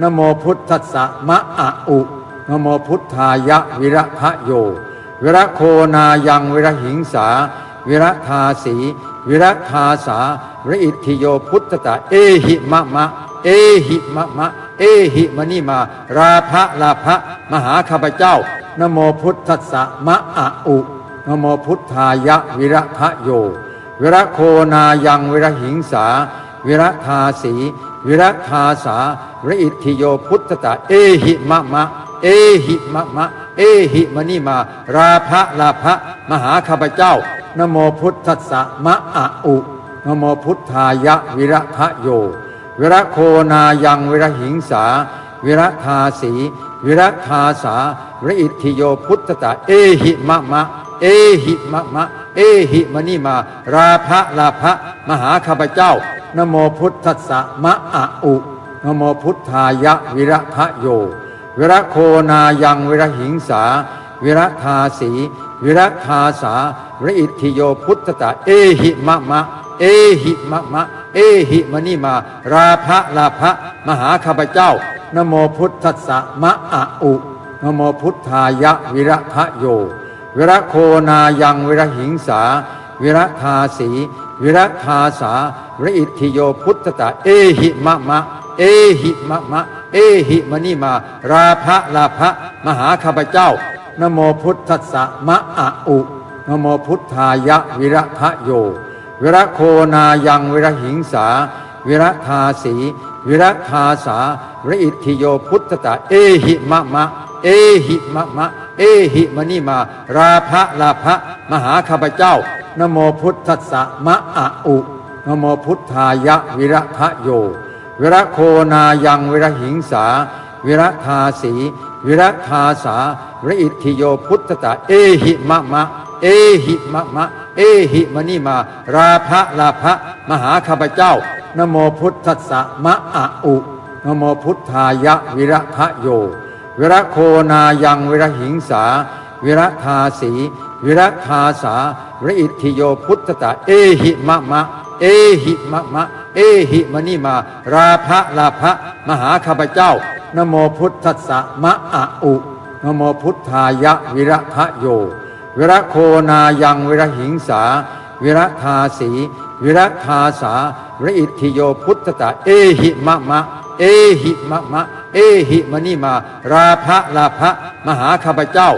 นโมพุทธัสสะมะอะอุนโมพุทธายะวิระทะโย วิระโคนายังวิระหิงสา วิระทาสีวิระทาสาวิระอิทธิโยพุทธตะเอหิมะมะ เอหิมะมะ เอหิมณีมา ราภะลาภะมหาข้าพเจ้านโมพุทธัสสะมะอะอุนโมพุทธายะวิระทะโย วิระโคนายังวิระหิงสา วิระทาสีวิระทาสา ระอิทธิโยพุทธตะเอหิมะมะ เอหิมะมะ เอหิมณีมา ราภะลาภะมหาข้าพเจ้านโมพุทธัสสะมะอะอุนโมพุทธายะวิระทะโย วิระโคนายังวิระหิงสา วิระทาสีวิระทาสาวิระอิทธิโยพุทธตะเอหิมะมะ เอหิมะมะ เอหิมณีมา ราภะลาภะมหาข้าพเจ้านโมพุทธัสสะมะอะอุ นโมพุทธายะวิระทะโย วิระโคนายังวิระหิงสา วิระทาสี วิระทาสาวิระอิทธิโยพุทธตะเอหิมะมะ เอหิมะมะ เอหิมณีมา ราภะลาภะมหาข้าพเจ้านโมพุทธสะมะอะอุนโมพุทธายะวิระทะโย วิระโคนายังวิระหิงสา วิระทาสี วิระทาสาวิระอิทธิโยพุทธตะเอหิมะมะ เอหิมะมะ เอหิมณีมา ราภะลาภะมหาข้าพเจ้านโมพุทธัสสะมะอะอุนโมพุทธายะวิระทะโย วิระโคนายังวิระหิงสา วิระทาสีวิระทาสาวิระอิทธิโยพุทธตะเอหิมะมะ เอหิมะมะ เอหิมณีมา ราภะลาภะมหาข้าพเจ้านโมพุทธัสสะมะอะอุนโมพุทธายะวิระทะโย วิระโคนายังวิระหิงสา วิระทาสีวิระทาสาวิระอิทธิโยพุทธตะเอหิมะมะ เอหิมะมะ เอหิมณีมา ราภะลาภะมหาข้าพเจ้านโมพุทธัสสะมะอะอุนโมพุทธายะวิระทะโย วิระโคนายังวิระหิงสา วิระทาสีวิระทาสาวิระอิทธิโยพุทธตะเอหิมะมะ เอหิมะมะ เอหิมณีมา ราภะลาภะมหาข้าพเจ้านโมพุทธัสสะมะอะอุนโมพุทธายะวิระทะโย วิระโคนายังวิระหิงสา วิระทาสี วิระทาสาวิระอิทธิโยพุทธตะเอหิมะมะ เอหิมะมะ เอหิมณีมา ราภะลาภะมหาข้าพเจ้า